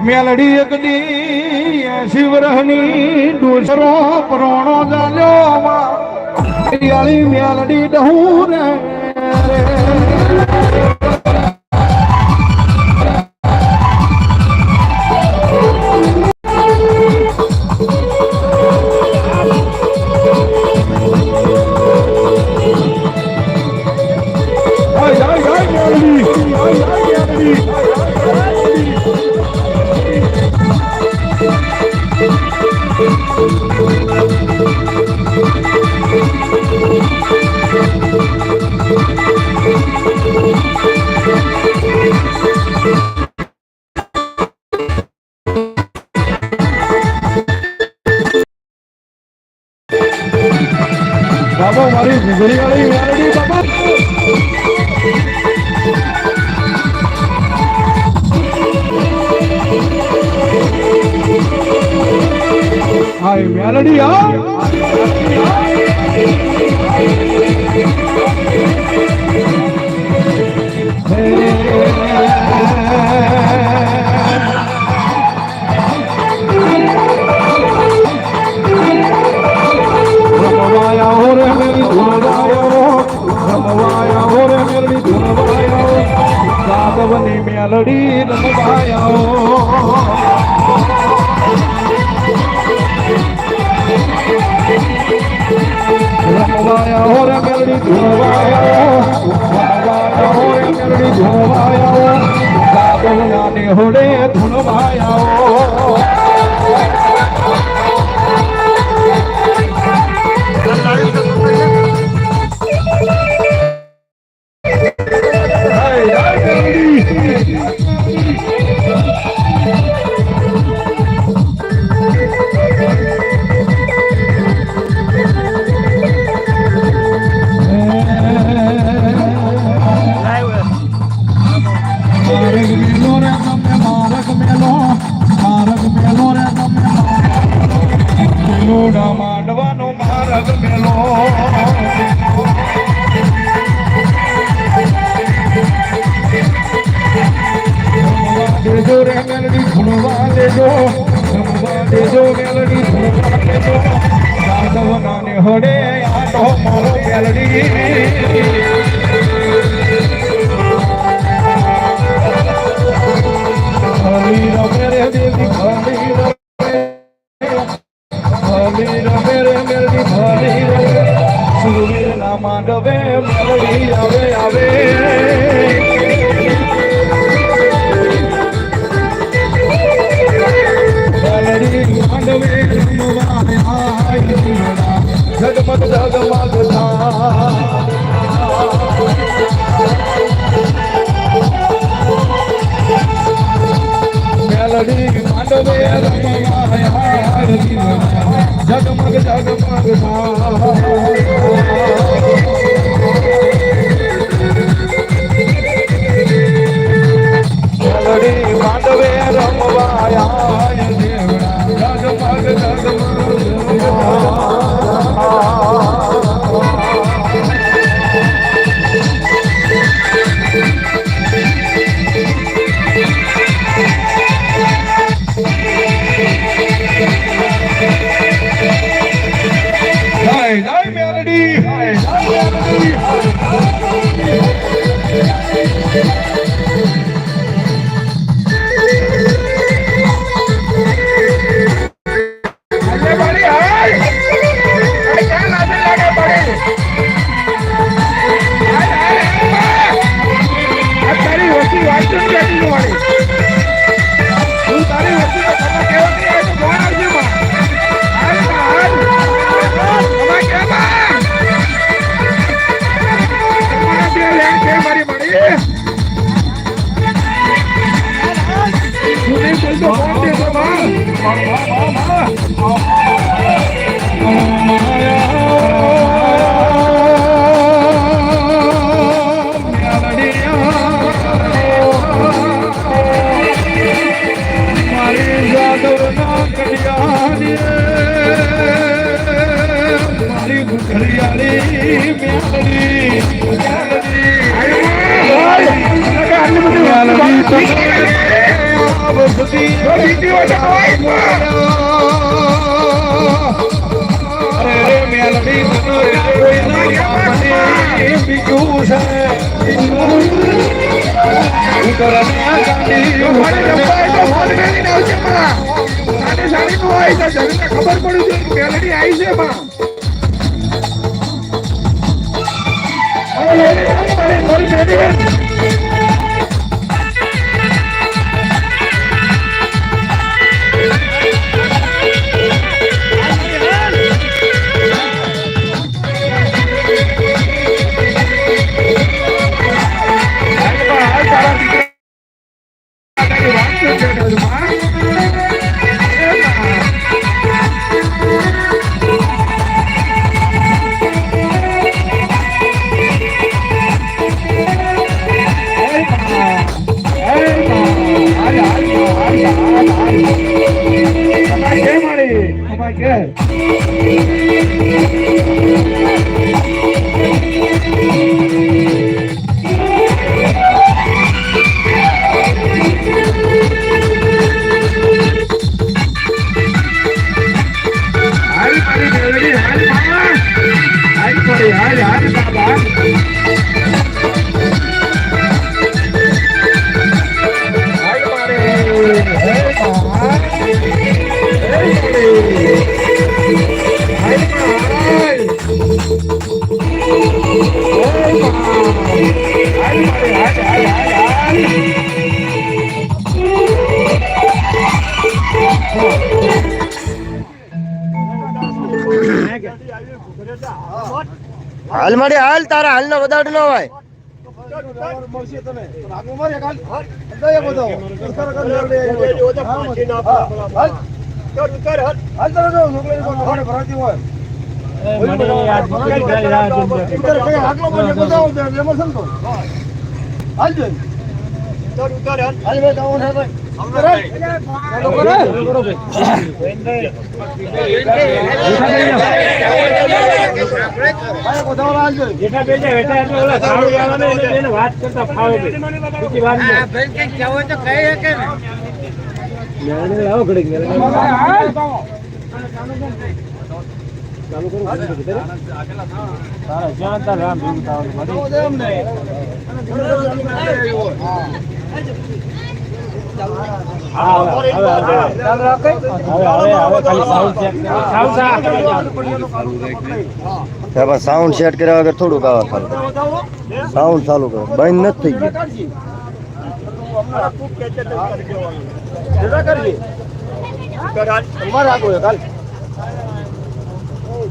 મેલડી એકડી શિવરહની ડોસરો પ્રોણો જાલ્યો માં મેલડી ડહું રે. Oh, બાબા મારી ગુજરી વાળી વાળી બાબા Hi, Melody. Huh? Hey. રે મેલડી ભૂલવા દેજો, રમવા દેજો, મેલડી ભૂલવા દેજો. સાધવ નાને હડે આટો મારો મેલડી. હરી રમે રે દેવી હરી રમે. હરી રમે રે મેલડી હરી રમે. સૂર્ય ના માંડવે, મેલડી આવે આવે. જગમગ જગમગ right. Good morning. ખબર પડી કે મેલડી આવી છે માં. હાલ મારી હાલ તારા હાલ નો વધારે ન હોય. વાત કરતા હાલ બીજી વાત કરો જ્યાં તાર રામ ભેગું થવાનું સાઉન્ડ સેટ કર્યા વગર થોડુંક આવે ખાલી સાઉન્ડ ચાલુ કરો. બંધ નથી થઈ ગયું.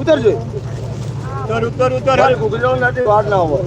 ઉતરજો ઉતર ઉતર. ઉતર ગુજરાત નાથી વાર ના હોય.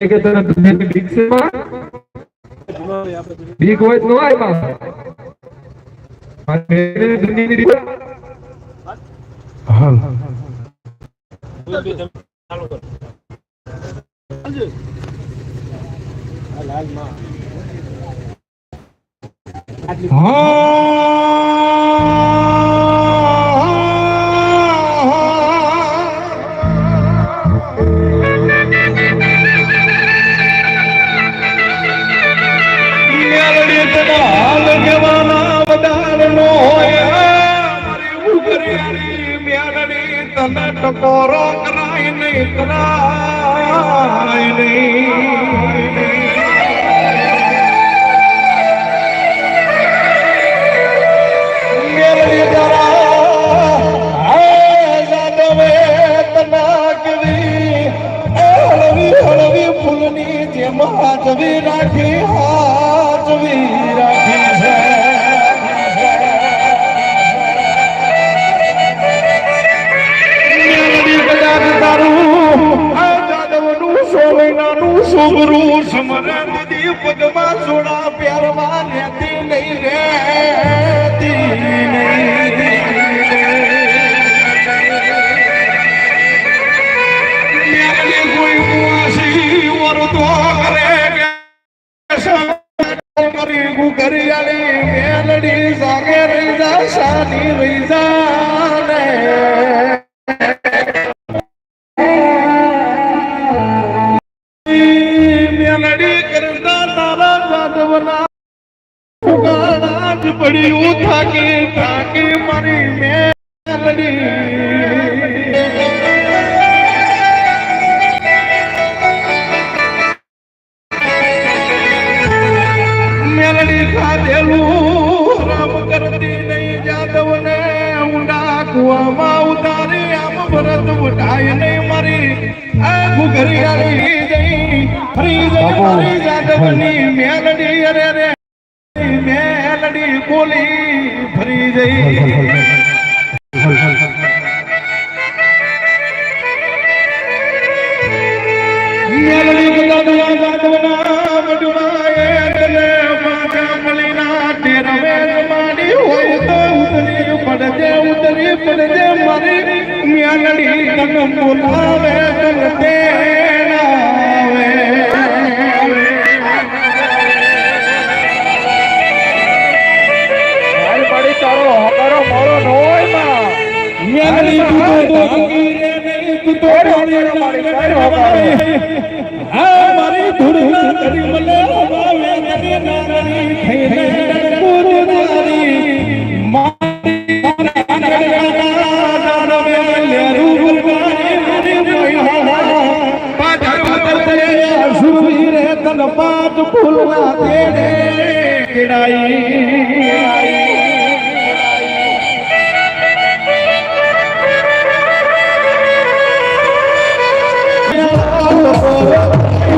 કે તને દુનિયાની બીક છે બીક હોય તો આયમાં મારે દુનિયાની બીક હાલ મેલડી છોકરું સમરે નદી પગમાં સોડા પહેરવા રહેતી નહીં રહેતી નહીં કોઈ કુવાસી વરતો કરે ગુગરિયાળી મેલડી સાગે રહી જા શાની રહી જા. થાકી મારી મેલડી મેલડી ખાધેલું રામ કરતી નહીં જાદવ ને ઊંડા કુવામાં ઉતારી આમ ભરત ઉઠાય નહીં મારી આ ઘુઘરિયાળી જઈ ફરી જઈ મારી જાદવની મેલડી અરે રે મેલડી બોલી கவிதை படதே உதவி படதே மறை மேலடி கண்ணம் போலாவே கண்ணத்தே નહીં તું તો મારી મારી હોકારો હા મારી ધૂળના કરી મને હવાવે કરી નાની થઈ ને પૂજનારી મારી દાનવે લેરું બલવાની મારી મૈયા પાછળ બદલે સુરવીરે તન પાત ફૂલના તેડે